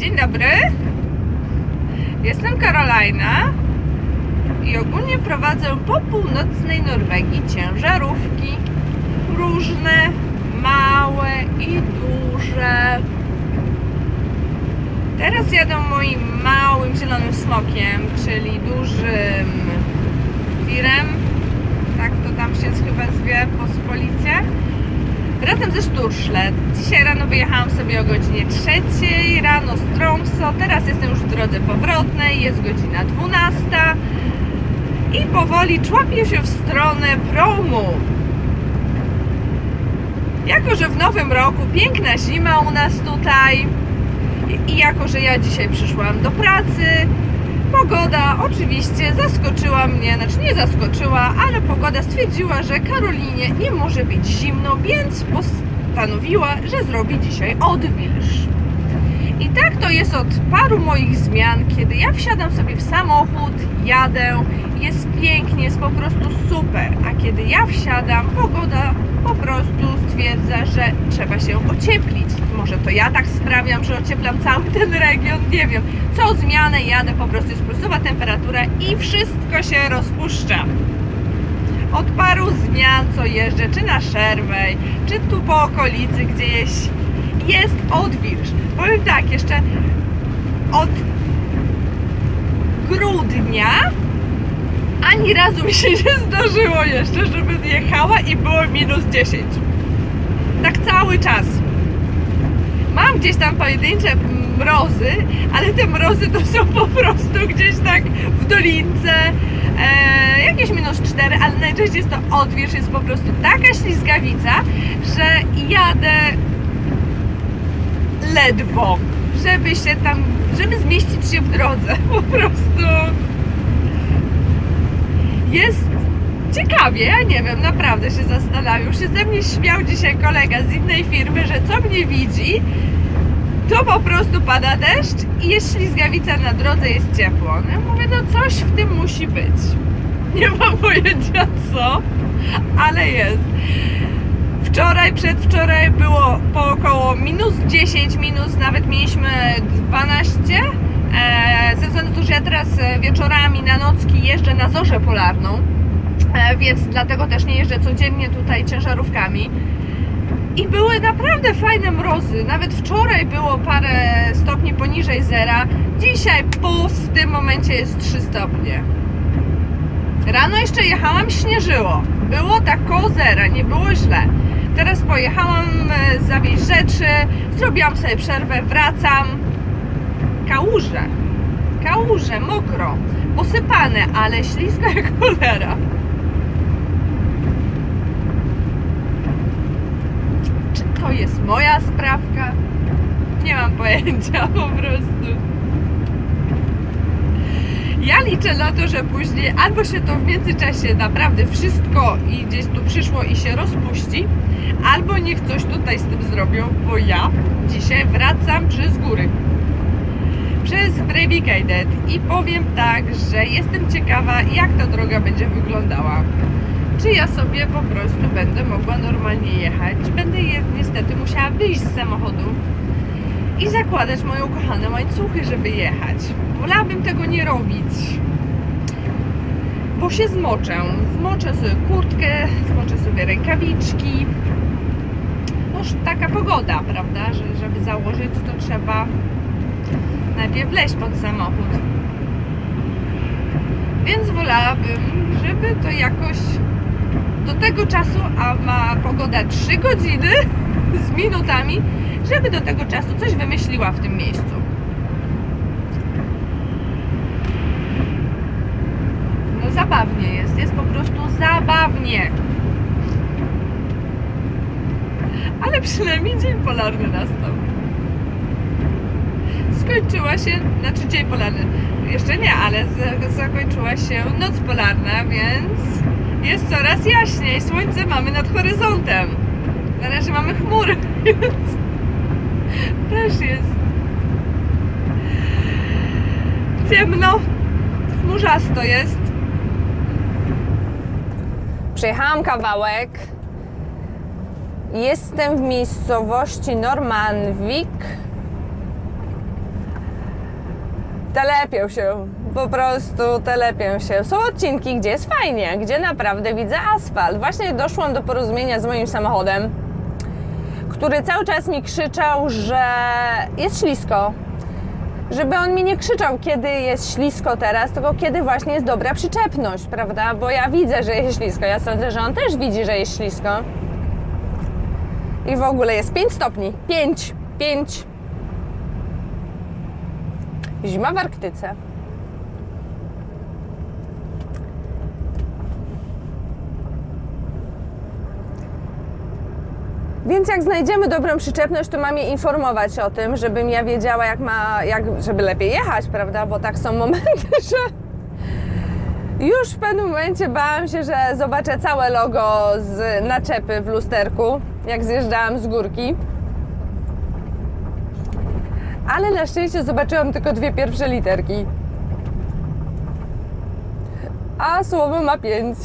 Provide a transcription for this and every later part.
Dzień dobry. Jestem Karolina i ogólnie prowadzę po północnej Norwegii ciężarówki. Różne, małe i duże. Teraz jadę moim małym zielonym smokiem, czyli dużym tirem. Tak to tam się chyba zwie pospolicie. Wracam ze Szturszlet. Dzisiaj rano wyjechałam sobie o godzinie 3 rano z Tromso. Teraz jestem już w drodze powrotnej, jest godzina 12 i powoli człapię się w stronę promu. Jako, że w nowym roku piękna zima u nas tutaj i- jako, że ja dzisiaj przyszłam do pracy, Pogoda oczywiście zaskoczyła mnie, znaczy nie zaskoczyła, ale pogoda stwierdziła, że Karolinie nie może być zimno, więc postanowiła, że zrobi dzisiaj odwilż. I tak to jest od paru moich zmian, kiedy ja wsiadam sobie w samochód, jadę, jest pięknie, jest po prostu super, a kiedy ja wsiadam, pogoda po prostu stwierdza, że trzeba się ocieplić. Może to ja tak sprawiam, że ocieplam cały ten region, nie wiem. Co zmianę jadę, po prostu jest plusowa temperatura i wszystko się rozpuszcza. Od paru zmian, co jeżdżę, czy na Szerwej, czy tu po okolicy gdzieś, jest odwilż. Powiem tak, jeszcze od grudnia ani razu mi się nie zdarzyło jeszcze, żeby jechała i było minus 10. Tak cały czas. Mam gdzieś tam pojedyncze mrozy, ale te mrozy to są po prostu gdzieś tak w dolince, jakieś minus 4, ale najczęściej jest to odwilż, jest po prostu taka ślizgawica, że jadę ledwo, żeby się tam, żeby zmieścić się w drodze, po prostu jest ciekawie, ja nie wiem, naprawdę się zastanawiam. Już się ze mnie śmiał dzisiaj kolega z innej firmy, że co mnie widzi, to po prostu pada deszcz i jest ślizgawica na drodze, jest ciepło. No ja mówię, no coś w tym musi być. Nie mam pojęcia co, ale jest. Wczoraj, przedwczoraj było po około minus 10, minus nawet mieliśmy 12. E, ze względu na to, że ja teraz e, wieczorami na nocki jeżdżę na zorzę polarną, e, więc dlatego też nie jeżdżę codziennie tutaj ciężarówkami. I były naprawdę fajne mrozy. Nawet wczoraj było parę stopni poniżej zera. Dzisiaj puf, w tym momencie jest 3 stopnie. Rano jeszcze jechałam, śnieżyło. Było tak koło zera, nie było źle. Teraz pojechałam e, zawieźć rzeczy, zrobiłam sobie przerwę, wracam. Kałuże, kałuże, mokro, posypane, ale ślisko jak cholera. Czy to jest moja sprawka? Nie mam pojęcia po prostu. Ja liczę na to, że później albo się to w międzyczasie naprawdę wszystko i gdzieś tu przyszło i się rozpuści, albo niech coś tutaj z tym zrobią, bo ja dzisiaj wracam przez góry. Przez Breivikadet i powiem tak, że jestem ciekawa, jak ta droga będzie wyglądała. Czy ja sobie po prostu będę mogła normalnie jechać, będę je, niestety musiała wyjść z samochodu i zakładać moje ukochane łańcuchy, żeby jechać. Wolałabym tego nie robić, bo się zmoczę. Zmoczę sobie kurtkę, zmoczę sobie rękawiczki. Noż taka pogoda, prawda, że żeby założyć to trzeba najpierw wleźć pod samochód. Więc wolałabym, żeby to jakoś do tego czasu, a ma pogoda 3 godziny z minutami, żeby do tego czasu coś wymyśliła w tym miejscu. No zabawnie jest, jest po prostu zabawnie. Ale przynajmniej dzień polarny nastał. Skończyła się, znaczy dzień polarny, jeszcze nie, ale zakończyła się noc polarna, więc jest coraz jaśniej. Słońce mamy nad horyzontem. Na razie mamy chmury, więc też jest ciemno, chmurzasto jest. Przejechałam kawałek. Jestem w miejscowości Normanvik. telepią się, po prostu telepią się. Są odcinki, gdzie jest fajnie, gdzie naprawdę widzę asfalt. Właśnie doszłam do porozumienia z moim samochodem, który cały czas mi krzyczał, że jest ślisko. Żeby on mi nie krzyczał, kiedy jest ślisko teraz, tylko kiedy właśnie jest dobra przyczepność, prawda? Bo ja widzę, że jest ślisko. Ja sądzę, że on też widzi, że jest ślisko. I w ogóle jest 5 stopni. 5, 5. Zima w Arktyce. Więc jak znajdziemy dobrą przyczepność, to mam je informować o tym, żebym ja wiedziała, jak ma, jak, żeby lepiej jechać, prawda? Bo tak są momenty, że już w pewnym momencie bałam się, że zobaczę całe logo z naczepy w lusterku, jak zjeżdżałam z górki. Ale na szczęście zobaczyłam tylko dwie pierwsze literki. A słowo ma pięć.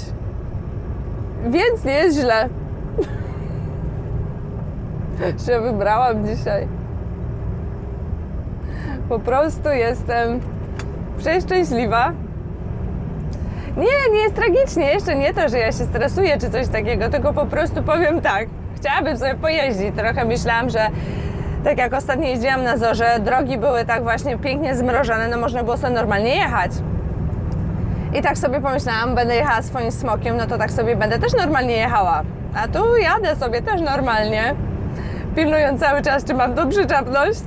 Więc nie jest źle. Się wybrałam dzisiaj. Po prostu jestem przeszczęśliwa. Nie, nie jest tragicznie. Jeszcze nie to, że ja się stresuję czy coś takiego, tylko po prostu powiem tak. Chciałabym sobie pojeździć. Trochę myślałam, że tak jak ostatnio jeździłam na Zorze, drogi były tak właśnie pięknie zmrożone, no można było sobie normalnie jechać. I tak sobie pomyślałam, będę jechała swoim smokiem, no to tak sobie będę też normalnie jechała. A tu jadę sobie też normalnie, pilnując cały czas, czy mam tą przyczepność,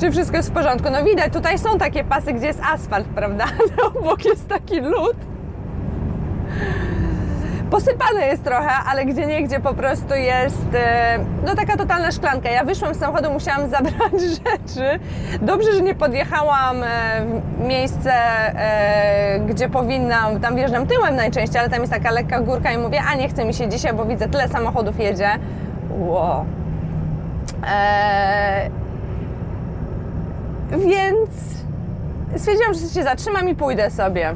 czy wszystko jest w porządku. No widać, tutaj są takie pasy, gdzie jest asfalt, prawda? Ale obok jest taki lód. Posypane jest trochę, ale gdzie nie, gdzie po prostu jest e, no taka totalna szklanka. Ja wyszłam z samochodu, musiałam zabrać rzeczy. Dobrze, że nie podjechałam e, w miejsce, e, gdzie powinnam, tam wjeżdżam tyłem najczęściej, ale tam jest taka lekka górka i mówię, a nie chce mi się dzisiaj, bo widzę tyle samochodów jedzie. Wow. E, więc stwierdziłam, że się zatrzymam i pójdę sobie.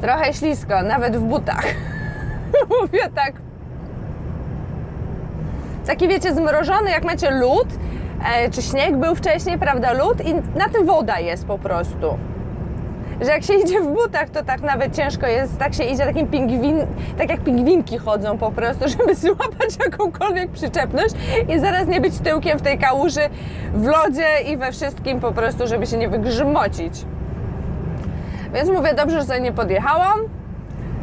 Trochę ślisko, nawet w butach. Mówię tak. Taki wiecie, zmrożony, jak macie lód, e, czy śnieg był wcześniej, prawda, lód i na tym woda jest po prostu. Że jak się idzie w butach, to tak nawet ciężko jest, tak się idzie takim pingwin, tak jak pingwinki chodzą po prostu, żeby złapać jakąkolwiek przyczepność i zaraz nie być tyłkiem w tej kałuży, w lodzie i we wszystkim po prostu, żeby się nie wygrzmocić. Więc mówię, dobrze, że sobie nie podjechałam.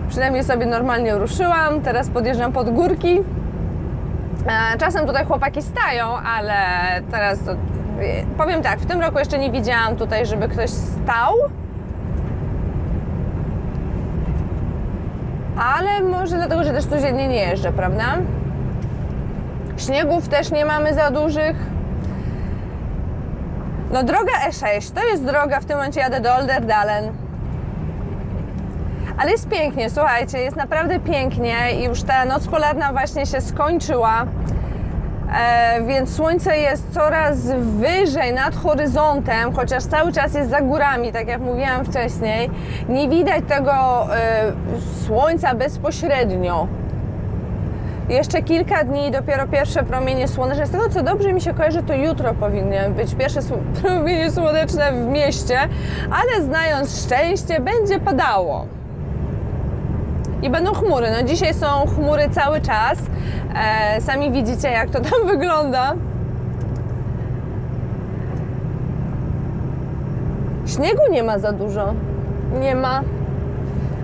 Przynajmniej sobie normalnie ruszyłam. Teraz podjeżdżam pod górki. E, Czasem tutaj chłopaki stają, ale teraz to, e, powiem tak, w tym roku jeszcze nie widziałam tutaj, żeby ktoś stał. Ale może dlatego, że też codziennie nie jeżdżę, prawda? Śniegów też nie mamy za dużych. No droga E6 to jest droga, w tym momencie jadę do Olderdalen. Ale jest pięknie, słuchajcie, jest naprawdę pięknie i już ta noc polarna właśnie się skończyła. E, więc słońce jest coraz wyżej nad horyzontem, chociaż cały czas jest za górami, tak jak mówiłam wcześniej. Nie widać tego e, słońca bezpośrednio. Jeszcze kilka dni, dopiero pierwsze promienie słoneczne. Z tego co dobrze mi się kojarzy, to jutro powinny być pierwsze promienie słoneczne w mieście, ale znając szczęście, będzie padało. I będą chmury. No dzisiaj są chmury cały czas. E, sami widzicie, jak to tam wygląda. Śniegu nie ma za dużo. Nie ma.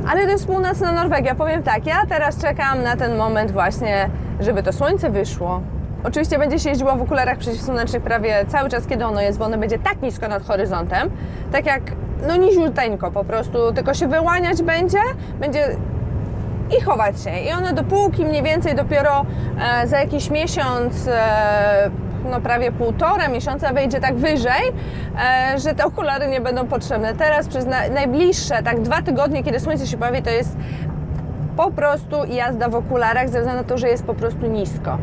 Ale to jest północna Norwegia. Powiem tak, ja teraz czekam na ten moment właśnie, żeby to słońce wyszło. Oczywiście będzie się jeździło w okularach przeciwsłonecznych prawie cały czas, kiedy ono jest, bo ono będzie tak nisko nad horyzontem, tak jak no niziuteńko po prostu, tylko się wyłaniać będzie, będzie i chować się. I one dopóki mniej więcej dopiero e, za jakiś miesiąc, e, no prawie półtora miesiąca wejdzie tak wyżej, e, że te okulary nie będą potrzebne. Teraz przez na, najbliższe tak dwa tygodnie, kiedy słońce się pojawi, to jest po prostu jazda w okularach ze względu na to, że jest po prostu nisko.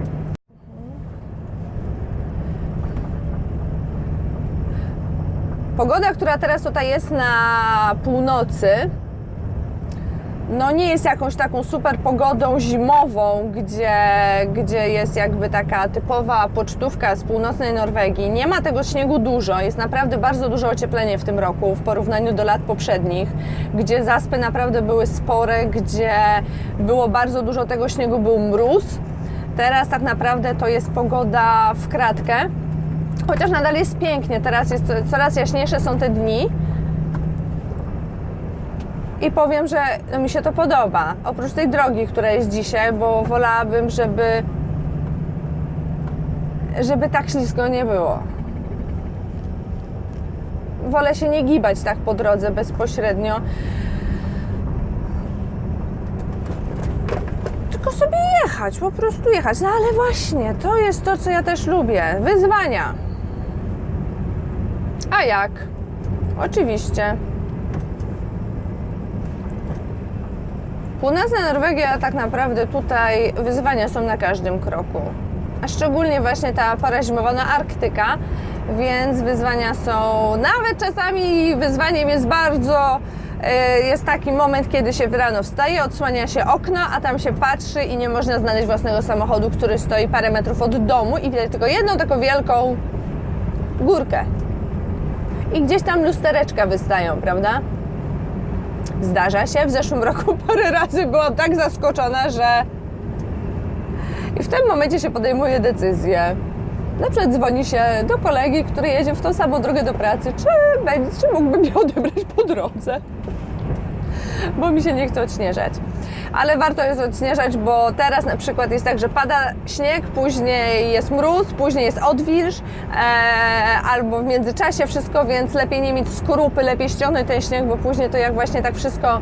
Pogoda, która teraz tutaj jest na północy, no nie jest jakąś taką super pogodą zimową, gdzie, gdzie jest jakby taka typowa pocztówka z północnej Norwegii. Nie ma tego śniegu dużo, jest naprawdę bardzo duże ocieplenie w tym roku w porównaniu do lat poprzednich, gdzie zaspy naprawdę były spore, gdzie było bardzo dużo tego śniegu, był mróz. Teraz tak naprawdę to jest pogoda w kratkę, chociaż nadal jest pięknie, teraz jest coraz jaśniejsze są te dni. I powiem, że mi się to podoba. Oprócz tej drogi, która jest dzisiaj, bo wolałabym, żeby żeby tak ślisko nie było. Wolę się nie gibać tak po drodze bezpośrednio. Tylko sobie jechać, po prostu jechać. No ale właśnie, to jest to, co ja też lubię. Wyzwania. A jak? Oczywiście. Północna Norwegia tak naprawdę tutaj wyzwania są na każdym kroku. A szczególnie właśnie ta pora zimowa, no Arktyka, więc wyzwania są, nawet czasami wyzwaniem jest bardzo, e, jest taki moment, kiedy się rano wstaje, odsłania się okno, a tam się patrzy i nie można znaleźć własnego samochodu, który stoi parę metrów od domu i widać tylko jedną taką wielką górkę. I gdzieś tam lustereczka wystają, prawda? Zdarza się. W zeszłym roku parę razy byłam tak zaskoczona, że i w tym momencie się podejmuje decyzję. Na przykład dzwoni się do kolegi, który jedzie w tą samą drogę do pracy, czy, będzie, czy mógłby mnie odebrać po drodze. Bo mi się nie chce odśnieżać. Ale warto jest odśnieżać, bo teraz na przykład jest tak, że pada śnieg, później jest mróz, później jest odwilż, e, albo w międzyczasie wszystko, więc lepiej nie mieć skorupy, lepiej ściągnąć ten śnieg, bo później to jak właśnie tak wszystko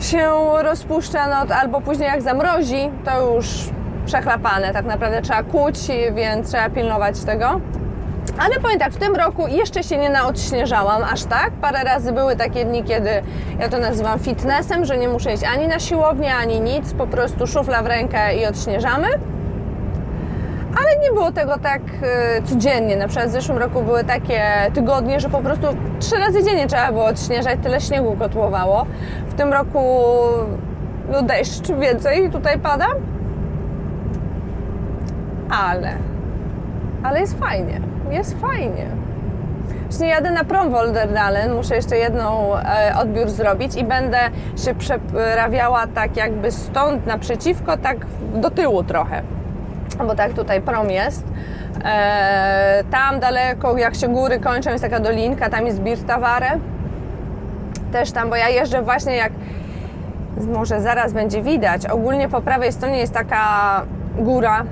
się rozpuszcza, no, albo później jak zamrozi, to już przechlapane. Tak naprawdę trzeba kuć, więc trzeba pilnować tego. Ale powiem tak, w tym roku jeszcze się nie naodśnieżałam aż tak. Parę razy były takie dni, kiedy ja to nazywam fitnessem, że nie muszę iść ani na siłownię, ani nic, po prostu szufla w rękę i odśnieżamy. Ale nie było tego tak e, codziennie. Na przykład w zeszłym roku były takie tygodnie, że po prostu trzy razy dziennie trzeba było odśnieżać, tyle śniegu kotłowało. W tym roku no deszcz więcej tutaj pada. Ale, ale jest fajnie, jest fajnie. Właśnie jadę na prom Wolderdalen, muszę jeszcze jedną e, odbiór zrobić i będę się przeprawiała tak jakby stąd naprzeciwko, tak do tyłu trochę bo tak tutaj prom jest. E, tam daleko, jak się góry kończą, jest taka dolinka, tam jest Birtaware. Też tam, bo ja jeżdżę właśnie jak, może zaraz będzie widać, ogólnie po prawej stronie jest taka góra,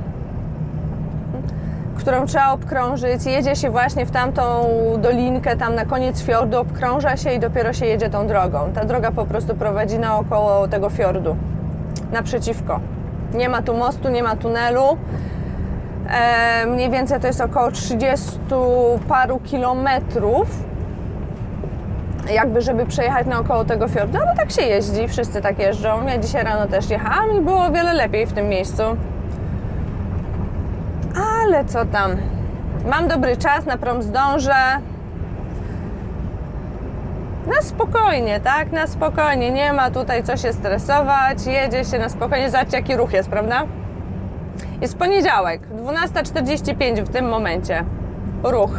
którą trzeba obkrążyć. Jedzie się właśnie w tamtą dolinkę, tam na koniec fiordu, obkrąża się i dopiero się jedzie tą drogą. Ta droga po prostu prowadzi naokoło tego fiordu, naprzeciwko. Nie ma tu mostu, nie ma tunelu. E, mniej więcej to jest około 30 paru kilometrów. Jakby, żeby przejechać naokoło tego fiordu, ale tak się jeździ, wszyscy tak jeżdżą. Ja dzisiaj rano też jechałam i było o wiele lepiej w tym miejscu. Ale co tam? Mam dobry czas, na prom zdążę. Na spokojnie, tak? Na spokojnie. Nie ma tutaj co się stresować. Jedzie się na spokojnie. Zobaczcie, jaki ruch jest, prawda? Jest poniedziałek, 12.45 w tym momencie. Ruch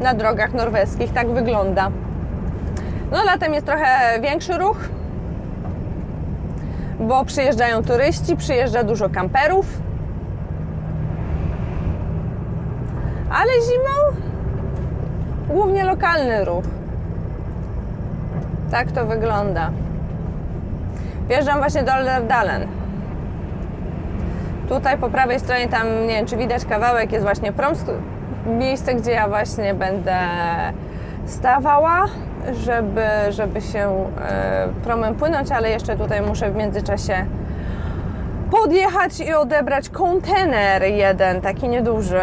na drogach norweskich. Tak wygląda. No, latem jest trochę większy ruch, bo przyjeżdżają turyści, przyjeżdża dużo kamperów. Ale zimą głównie lokalny ruch. Tak to wygląda. Wjeżdżam właśnie do Alderdalen. Tutaj po prawej stronie, tam nie wiem czy widać kawałek, jest właśnie prom, miejsce, gdzie ja właśnie będę stawała, żeby, żeby się e, promem płynąć, ale jeszcze tutaj muszę w międzyczasie podjechać i odebrać kontener jeden, taki nieduży.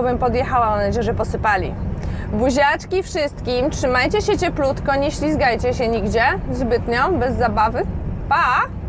Obym podjechała, mam nadzieję, że posypali. Buziaczki wszystkim, trzymajcie się cieplutko, nie ślizgajcie się nigdzie zbytnio, bez zabawy. Pa!